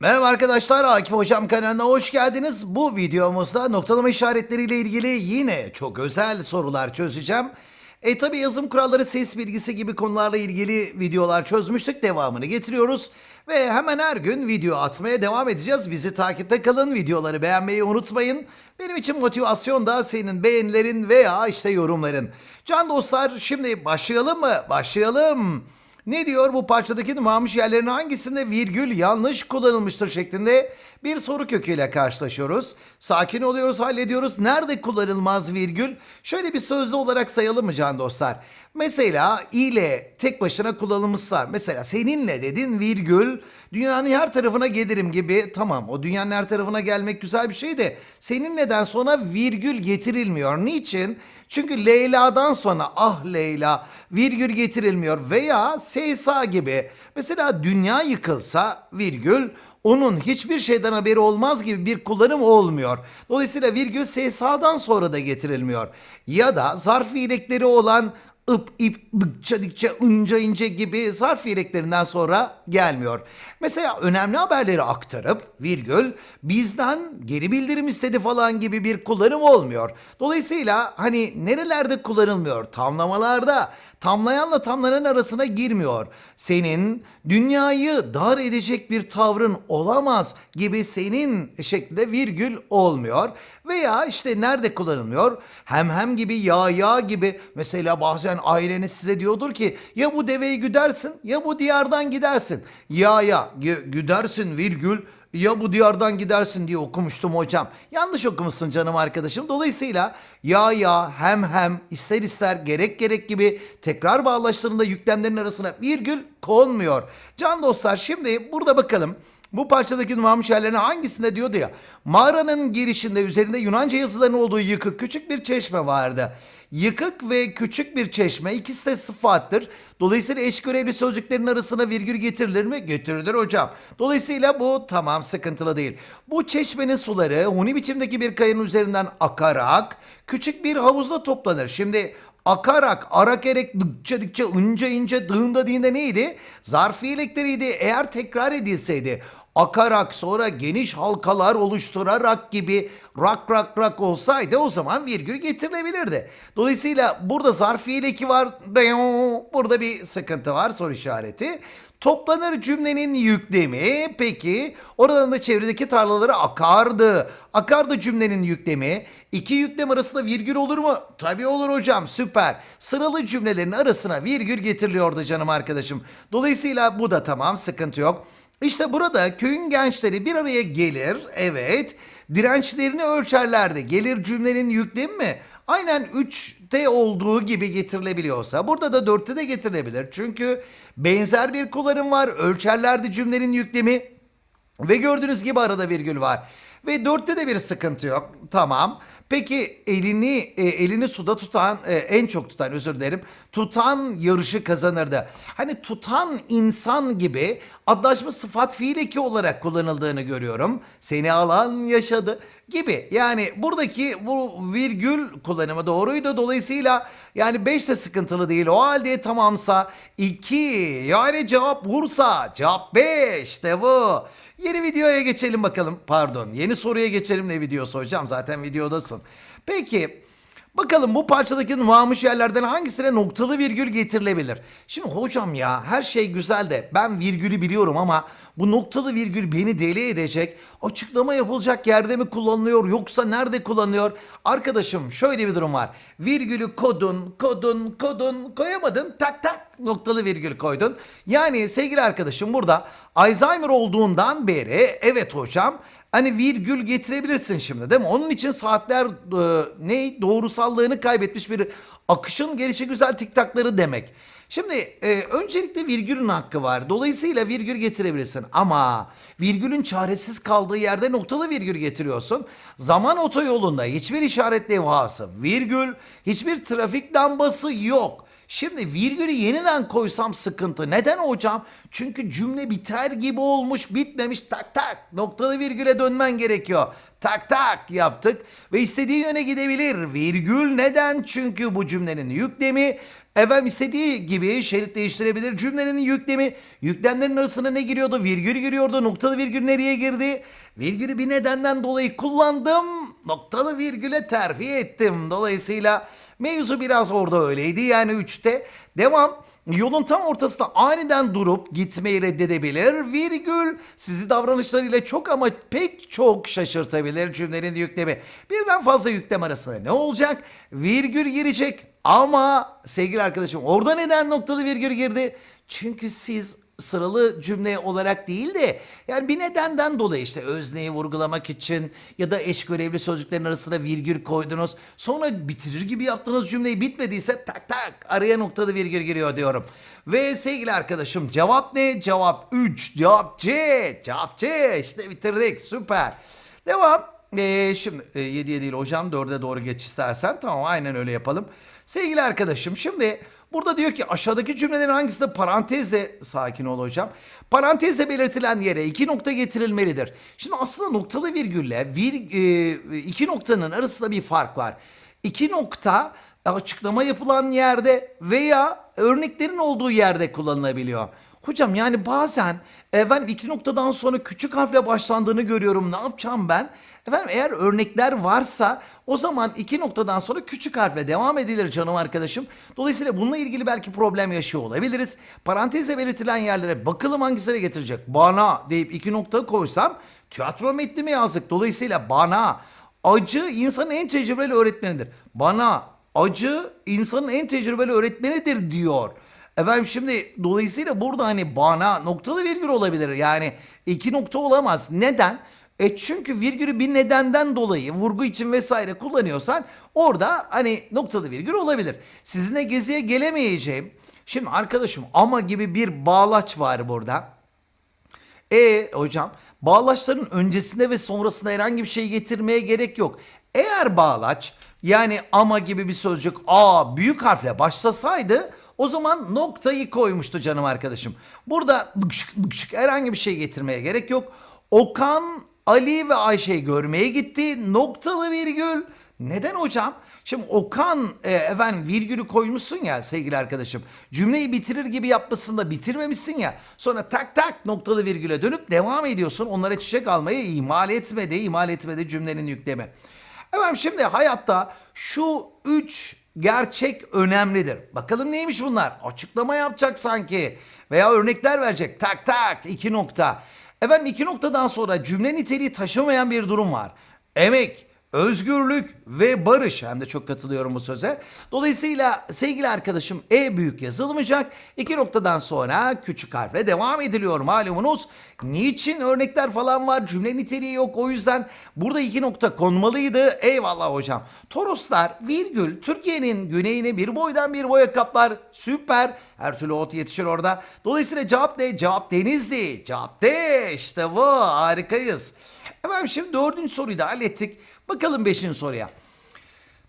Merhaba arkadaşlar, Akif Hocam kanalına hoş geldiniz. Bu videomuzda noktalama işaretleriyle ilgili yine çok özel sorular çözeceğim. E tabi yazım kuralları, ses bilgisi gibi konularla ilgili videolar çözmüştük. Devamını getiriyoruz. Ve hemen her gün video atmaya devam edeceğiz. Bizi takipte kalın, videoları beğenmeyi unutmayın. Benim için motivasyon da senin beğenilerin veya işte yorumların. Can dostlar şimdi başlayalım mı? Başlayalım. Ne diyor? Bu parçadaki numarmış yerlerin hangisinde virgül yanlış kullanılmıştır şeklinde bir soru köküyle karşılaşıyoruz. Sakin oluyoruz, hallediyoruz. Nerede kullanılmaz virgül? Şöyle bir sözlü olarak sayalım mı can dostlar? Mesela ile tek başına kullanılmışsa, mesela seninle dedin virgül, dünyanın her tarafına gelirim gibi. Tamam o dünyanın her tarafına gelmek güzel bir şey de seninleden sonra virgül getirilmiyor. Niçin? Çünkü Leyla'dan sonra ah Leyla virgül getirilmiyor veya Seysa gibi. Mesela dünya yıkılsa virgül onun hiçbir şeyden haberi olmaz gibi bir kullanım olmuyor. Dolayısıyla virgül Seysa'dan sonra da getirilmiyor. Ya da zarf fiilekleri olan ıp ip dıkça dikçe ınca ince gibi zarf fiilleklerinden sonra gelmiyor. Mesela önemli haberleri aktarıp virgül bizden geri bildirim istedi falan gibi bir kullanım olmuyor. Dolayısıyla hani nerelerde kullanılmıyor? Tamlamalarda. Tamlayanla tamlanan arasına girmiyor. Senin dünyayı dar edecek bir tavrın olamaz gibi senin şeklinde virgül olmuyor. Veya işte nerede kullanılmıyor? Hem hem gibi ya ya gibi mesela bazen aileniz size diyordur ki ya bu deveyi güdersin ya bu diyardan gidersin. Ya ya gü- güdersin virgül ya bu diyardan gidersin diye okumuştum hocam. Yanlış okumuşsun canım arkadaşım. Dolayısıyla ya ya hem hem ister ister gerek gerek gibi tekrar bağlaçlarında yüklemlerin arasına virgül konmuyor. Can dostlar şimdi burada bakalım. Bu parçadaki numarmış yerlerine hangisinde diyordu ya. Mağaranın girişinde üzerinde Yunanca yazıların olduğu yıkık küçük bir çeşme vardı. Yıkık ve küçük bir çeşme ikisi de sıfattır. Dolayısıyla eş görevli sözcüklerin arasına virgül getirilir mi? Getirilir hocam. Dolayısıyla bu tamam sıkıntılı değil. Bu çeşmenin suları huni biçimdeki bir kayanın üzerinden akarak küçük bir havuzda toplanır. Şimdi akarak, arak erek, dıkça dıkça, ince ince, dığında dinde neydi? Zarf fiilekleriydi. Eğer tekrar edilseydi akarak sonra geniş halkalar oluşturarak gibi rak rak rak olsaydı o zaman virgül getirilebilirdi. Dolayısıyla burada zarf fiil eki var. Burada bir sıkıntı var soru işareti. Toplanır cümlenin yüklemi peki oradan da çevredeki tarlaları akardı. Akardı cümlenin yüklemi. İki yüklem arasında virgül olur mu? Tabii olur hocam süper. Sıralı cümlelerin arasına virgül getiriliyordu canım arkadaşım. Dolayısıyla bu da tamam sıkıntı yok. İşte burada köyün gençleri bir araya gelir evet. Dirençlerini ölçerlerdi. Gelir cümlenin yüklemi mi? Aynen 3'te olduğu gibi getirilebiliyorsa burada da 4'te de getirilebilir. Çünkü benzer bir kullanım var. Ölçerlerdi cümlenin yüklemi ve gördüğünüz gibi arada virgül var. Ve dörtte de bir sıkıntı yok. Tamam. Peki elini e, elini suda tutan e, en çok tutan özür dilerim. Tutan yarışı kazanırdı. Hani tutan insan gibi adlaşma sıfat fiil eki olarak kullanıldığını görüyorum. Seni alan yaşadı gibi. Yani buradaki bu virgül kullanımı doğruydu. Dolayısıyla yani 5 de sıkıntılı değil. O halde tamamsa 2 yani cevap Bursa. Cevap 5 işte bu. Yeni videoya geçelim bakalım. Pardon yeni soruya geçelim ne videosu hocam zaten videodasın. Peki bakalım bu parçadaki numarmış yerlerden hangisine noktalı virgül getirilebilir? Şimdi hocam ya her şey güzel de ben virgülü biliyorum ama bu noktalı virgül beni deli edecek. Açıklama yapılacak yerde mi kullanılıyor yoksa nerede kullanılıyor? Arkadaşım şöyle bir durum var. Virgülü kodun, kodun, kodun koyamadın tak tak noktalı virgül koydun. Yani sevgili arkadaşım burada Alzheimer olduğundan beri evet hocam hani virgül getirebilirsin şimdi değil mi? Onun için saatler e, ne doğrusallığını kaybetmiş bir akışın gelişi güzel tiktakları demek. Şimdi e, öncelikle virgülün hakkı var. Dolayısıyla virgül getirebilirsin. Ama virgülün çaresiz kaldığı yerde noktalı virgül getiriyorsun. Zaman otoyolunda hiçbir işaret levhası, virgül, hiçbir trafik lambası yok. Şimdi virgülü yeniden koysam sıkıntı. Neden hocam? Çünkü cümle biter gibi olmuş, bitmemiş. Tak tak noktalı virgüle dönmen gerekiyor. Tak tak yaptık ve istediği yöne gidebilir. Virgül neden? Çünkü bu cümlenin yüklemi Efendim istediği gibi şerit değiştirebilir. Cümlenin yüklemi, yüklemlerin arasına ne giriyordu? Virgül giriyordu. Noktalı virgül nereye girdi? Virgülü bir nedenden dolayı kullandım. Noktalı virgüle terfi ettim. Dolayısıyla mevzu biraz orada öyleydi. Yani 3'te devam. Yolun tam ortasında aniden durup gitmeyi reddedebilir. Virgül sizi davranışlarıyla çok ama pek çok şaşırtabilir cümlenin yüklemi. Birden fazla yüklem arasında ne olacak? Virgül girecek ama sevgili arkadaşım orada neden noktalı virgül girdi? Çünkü siz sıralı cümle olarak değil de yani bir nedenden dolayı işte özneyi vurgulamak için ya da eş görevli sözcüklerin arasına virgül koydunuz. Sonra bitirir gibi yaptığınız cümleyi bitmediyse tak tak araya noktalı virgül giriyor diyorum. Ve sevgili arkadaşım cevap ne? Cevap 3. Cevap C. Cevap C. İşte bitirdik. Süper. Devam. Ee, şimdi e, 7'ye değil hocam 4'e doğru geç istersen. Tamam aynen öyle yapalım. Sevgili arkadaşım şimdi burada diyor ki aşağıdaki cümlelerin hangisinde parantezle sakin ol hocam. Parantezle belirtilen yere iki nokta getirilmelidir. Şimdi aslında noktalı virgülle vir, e, iki noktanın arasında bir fark var. İki nokta açıklama yapılan yerde veya örneklerin olduğu yerde kullanılabiliyor. Hocam yani bazen efendim iki noktadan sonra küçük harfle başlandığını görüyorum. Ne yapacağım ben? Efendim eğer örnekler varsa o zaman iki noktadan sonra küçük harfle devam edilir canım arkadaşım. Dolayısıyla bununla ilgili belki problem yaşıyor olabiliriz. Parantezle belirtilen yerlere bakalım hangisine getirecek. Bana deyip iki nokta koysam tiyatro metni mi yazdık? Dolayısıyla bana acı insanın en tecrübeli öğretmenidir. Bana acı insanın en tecrübeli öğretmenidir diyor. Efendim şimdi dolayısıyla burada hani bana noktalı virgül olabilir. Yani iki nokta olamaz. Neden? E çünkü virgülü bir nedenden dolayı vurgu için vesaire kullanıyorsan orada hani noktalı virgül olabilir. Sizinle geziye gelemeyeceğim. Şimdi arkadaşım ama gibi bir bağlaç var burada. E hocam bağlaçların öncesinde ve sonrasında herhangi bir şey getirmeye gerek yok. Eğer bağlaç yani ama gibi bir sözcük A büyük harfle başlasaydı o zaman noktayı koymuştu canım arkadaşım. Burada bıkşık bıkşık herhangi bir şey getirmeye gerek yok. Okan Ali ve Ayşe'yi görmeye gitti. Noktalı virgül. Neden hocam? Şimdi Okan e, efendim virgülü koymuşsun ya sevgili arkadaşım. Cümleyi bitirir gibi yapmasın da bitirmemişsin ya. Sonra tak tak noktalı virgüle dönüp devam ediyorsun. Onlara çiçek almayı ihmal etmedi. ihmal etmedi cümlenin yüklemi. Efendim şimdi hayatta şu üç gerçek önemlidir. Bakalım neymiş bunlar? Açıklama yapacak sanki. Veya örnekler verecek. Tak tak iki nokta. Efendim iki noktadan sonra cümle niteliği taşımayan bir durum var. Emek, özgürlük ve barış. Hem de çok katılıyorum bu söze. Dolayısıyla sevgili arkadaşım E büyük yazılmayacak. İki noktadan sonra küçük harfle devam ediliyor malumunuz. Niçin örnekler falan var cümle niteliği yok o yüzden burada iki nokta konmalıydı. Eyvallah hocam. Toroslar virgül Türkiye'nin güneyini bir boydan bir boya kaplar. Süper. Her türlü ot yetişir orada. Dolayısıyla cevap ne? Cevap Denizli. Cevap D. İşte bu. Harikayız. Hemen şimdi dördüncü soruyu da hallettik. Bakalım beşinci soruya.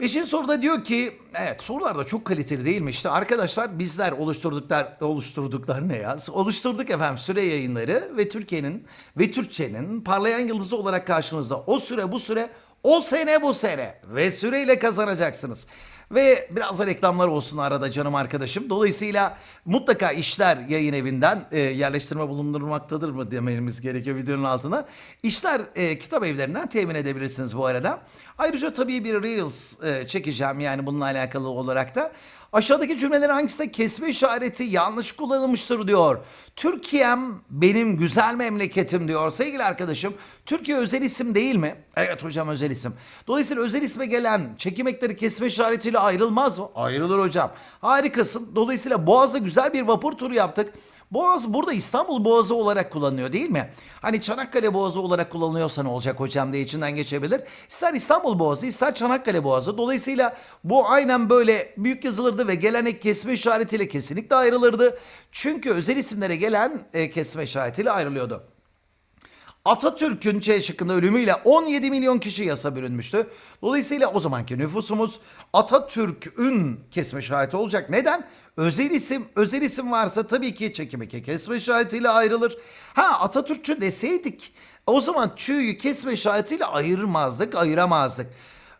Beşinci soruda diyor ki evet sorular da çok kaliteli değil mi? İşte arkadaşlar bizler oluşturduklar oluşturduklar ne ya? Oluşturduk efendim süre yayınları ve Türkiye'nin ve Türkçenin parlayan yıldızı olarak karşınızda. O süre bu süre o sene bu sene ve süreyle kazanacaksınız. Ve biraz da reklamlar olsun arada canım arkadaşım. Dolayısıyla mutlaka işler yayın evinden e, yerleştirme bulundurmaktadır mı dememiz gerekiyor videonun altına. İşler e, kitap evlerinden temin edebilirsiniz bu arada. Ayrıca tabii bir Reels e, çekeceğim yani bununla alakalı olarak da. Aşağıdaki cümlelerin hangisinde kesme işareti yanlış kullanılmıştır diyor. Türkiye'm benim güzel memleketim diyor sevgili arkadaşım. Türkiye özel isim değil mi? Evet hocam özel isim. Dolayısıyla özel isme gelen çekim ekleri kesme işaretiyle ayrılmaz mı? Ayrılır hocam. Harikasın. Dolayısıyla Boğaz'da güzel bir vapur turu yaptık. Boğaz burada İstanbul Boğazı olarak kullanılıyor değil mi? Hani Çanakkale Boğazı olarak kullanılıyorsa ne olacak hocam diye içinden geçebilir. İster İstanbul Boğazı ister Çanakkale Boğazı. Dolayısıyla bu aynen böyle büyük yazılırdı ve gelen ek kesme işaretiyle kesinlikle ayrılırdı. Çünkü özel isimlere gelen e, kesme işaretiyle ayrılıyordu. Atatürk'ün C şıkkında ölümüyle 17 milyon kişi yasa bürünmüştü. Dolayısıyla o zamanki nüfusumuz Atatürk'ün kesme işareti olacak. Neden? Özel isim, özel isim varsa tabii ki çekim eki kesme işaretiyle ayrılır. Ha Atatürkçü deseydik o zaman çüğü kesme işaretiyle ayırmazdık, ayıramazdık.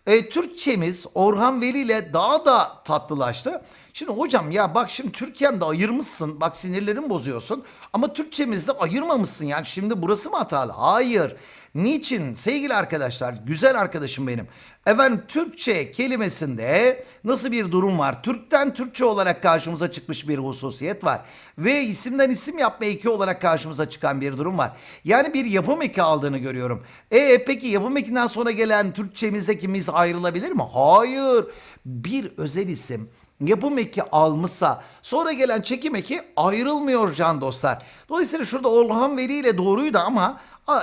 E, Türkçemiz Orhan Veli ile daha da tatlılaştı. Şimdi hocam ya bak şimdi Türkiye'mde ayırmışsın. Bak sinirlerimi bozuyorsun. Ama Türkçemizde ayırmamışsın. Yani şimdi burası mı hatalı? Hayır. Niçin? Sevgili arkadaşlar, güzel arkadaşım benim. Efendim Türkçe kelimesinde nasıl bir durum var? Türk'ten Türkçe olarak karşımıza çıkmış bir hususiyet var. Ve isimden isim yapma eki olarak karşımıza çıkan bir durum var. Yani bir yapım eki aldığını görüyorum. E peki yapım ekinden sonra gelen Türkçemizdeki miz ayrılabilir mi? Hayır. Bir özel isim yapım eki almışsa sonra gelen çekim eki ayrılmıyor can dostlar. Dolayısıyla şurada Orhan Veli ile doğruydu ama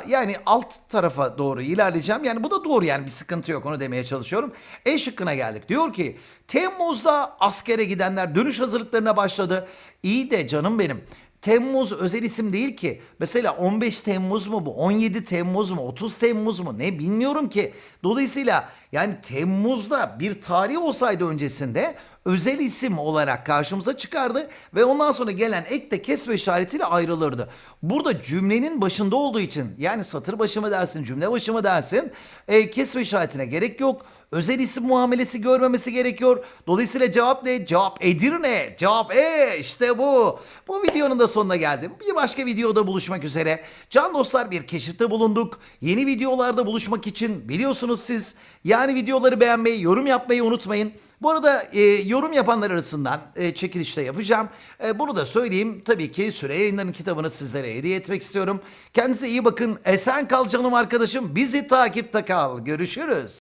yani alt tarafa doğru ilerleyeceğim. Yani bu da doğru yani bir sıkıntı yok onu demeye çalışıyorum. E şıkkına geldik. Diyor ki Temmuz'da askere gidenler dönüş hazırlıklarına başladı. İyi de canım benim. Temmuz özel isim değil ki. Mesela 15 Temmuz mu bu? 17 Temmuz mu? 30 Temmuz mu? Ne bilmiyorum ki. Dolayısıyla yani Temmuz'da bir tarih olsaydı öncesinde özel isim olarak karşımıza çıkardı ve ondan sonra gelen ek de kesme işaretiyle ayrılırdı. Burada cümlenin başında olduğu için yani satır başı mı dersin cümle başı mı dersin e, kesme işaretine gerek yok. Özel isim muamelesi görmemesi gerekiyor. Dolayısıyla cevap ne? Cevap Edirne. Cevap E. İşte bu. Bu videonun da sonuna geldim. Bir başka videoda buluşmak üzere. Can dostlar bir keşifte bulunduk. Yeni videolarda buluşmak için biliyorsunuz siz yani videoları beğenmeyi, yorum yapmayı unutmayın. Bu arada e, yorum yapanlar arasından e, çekilişte yapacağım. E, bunu da söyleyeyim. Tabii ki Süre Yayınları'nın kitabını sizlere hediye etmek istiyorum. Kendinize iyi bakın. Esen kal canım arkadaşım. Bizi takipte kal. Görüşürüz.